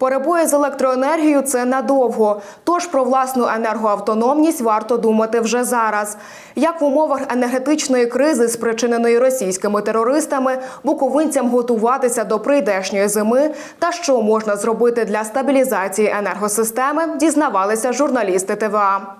Перебої з електроенергією це надовго. Тож про власну енергоавтономність варто думати вже зараз. Як в умовах енергетичної кризи, спричиненої російськими терористами, буковинцям готуватися до прийдешньої зими та що можна зробити для стабілізації енергосистеми, дізнавалися журналісти ТВА.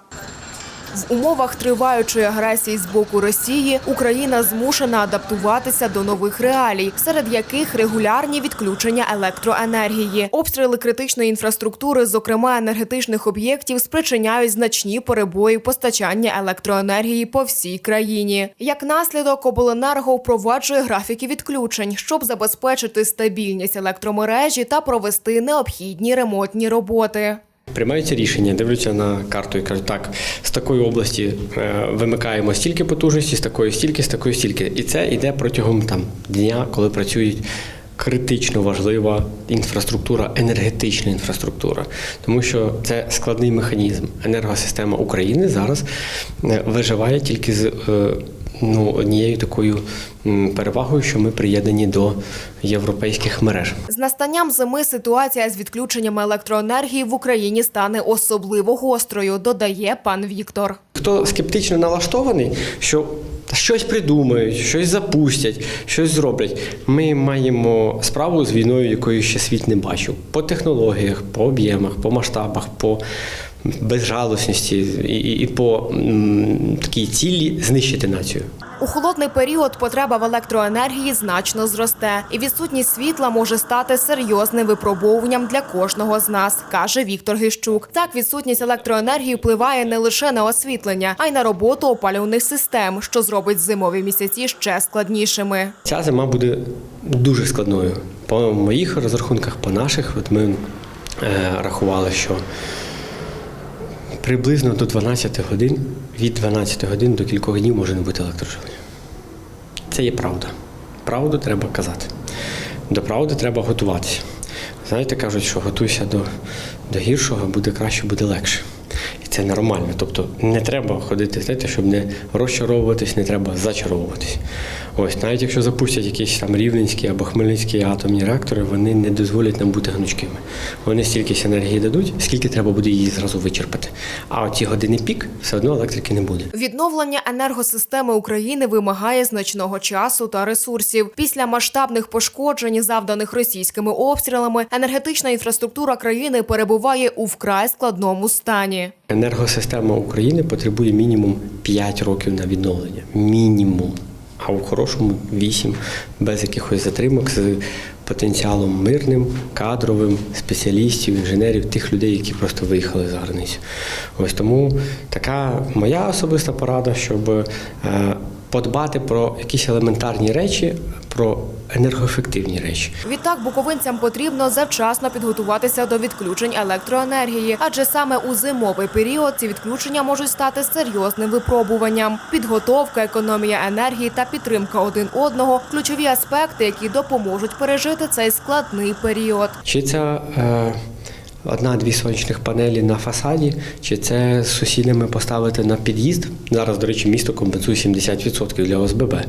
В умовах триваючої агресії з боку Росії Україна змушена адаптуватися до нових реалій, серед яких регулярні відключення електроенергії. Обстріли критичної інфраструктури, зокрема енергетичних об'єктів, спричиняють значні перебої постачання електроенергії по всій країні. Як наслідок, обленерго впроваджує графіки відключень, щоб забезпечити стабільність електромережі та провести необхідні ремонтні роботи. Приймаються рішення, дивляться на карту і кажуть, так, з такої області е, вимикаємо стільки потужності, з такої стільки, з такої стільки. І це йде протягом там дня, коли працюють критично важлива інфраструктура, енергетична інфраструктура. Тому що це складний механізм. Енергосистема України зараз е, виживає тільки з. Ну, однією такою перевагою, що ми приєднані до європейських мереж. З настанням зими ситуація з відключеннями електроенергії в Україні стане особливо гострою, додає пан Віктор. Хто скептично налаштований, що щось придумають, щось запустять, щось зроблять. Ми маємо справу з війною, якої ще світ не бачив. По технологіях, по об'ємах, по масштабах, по безжалосності і, і, і по м, такій цілі знищити націю. У холодний період потреба в електроенергії значно зросте, і відсутність світла може стати серйозним випробовуванням для кожного з нас, каже Віктор Гищук. Так, відсутність електроенергії впливає не лише на освітлення, а й на роботу опалювальних систем, що зробить зимові місяці ще складнішими. Ця зима буде дуже складною. По моїх розрахунках, по наших, от ми е, рахували, що приблизно до 12 годин, від 12 годин до кількох днів може не бути електроживлення. Це є правда. Правду треба казати. До правди треба готуватися. Знаєте, кажуть, що готуйся до, до гіршого, буде краще, буде легше. Це нормально. Тобто не треба ходити, знаєте, щоб не розчаровуватись, не треба зачаровуватись. Ось, навіть якщо запустять якісь там рівненські або хмельницькі атомні реактори, вони не дозволять нам бути гнучкими. Вони стільки енергії дадуть, скільки треба буде її зразу вичерпати. А от ті години пік все одно електрики не буде. Відновлення енергосистеми України вимагає значного часу та ресурсів. Після масштабних пошкоджень, завданих російськими обстрілами, енергетична інфраструктура країни перебуває у вкрай складному стані. Енергосистема України потребує мінімум 5 років на відновлення. Мінімум. А у хорошому 8, без якихось затримок, з потенціалом мирним, кадровим, спеціалістів, інженерів, тих людей, які просто виїхали за границю. Ось тому така моя особиста порада, щоб е, подбати про якісь елементарні речі, про енергоефективні речі. Відтак буковинцям потрібно завчасно підготуватися до відключень електроенергії, адже саме у зимовий період ці відключення можуть стати серйозним випробуванням. Підготовка, економія енергії та підтримка один одного ключові аспекти, які допоможуть пережити цей складний період. Чи це е, одна-дві сонячних панелі на фасаді, чи це з сусідами поставити на під'їзд. Зараз, до речі, місто компенсує 70% для ОСББ. Е,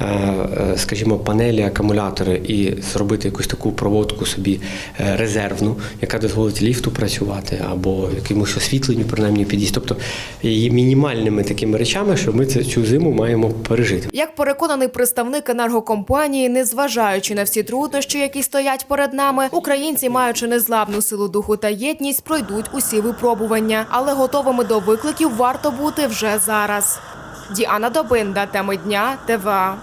е, скажімо, панелі, акумулятори і зробити якусь таку проводку собі е, резервну, яка дозволить ліфту працювати, або якомусь освітленню, принаймні під'їзд. Тобто є мінімальними такими речами, що ми цю зиму маємо пережити. Як переконаний представник енергокомпанії, незважаючи на всі труднощі, які стоять перед нами, українці, маючи незламну силу духу та єдність, пройдуть усі випробування, але готовими до викликів варто бути вже зараз. Діана Добинда, теми дня, ТВА.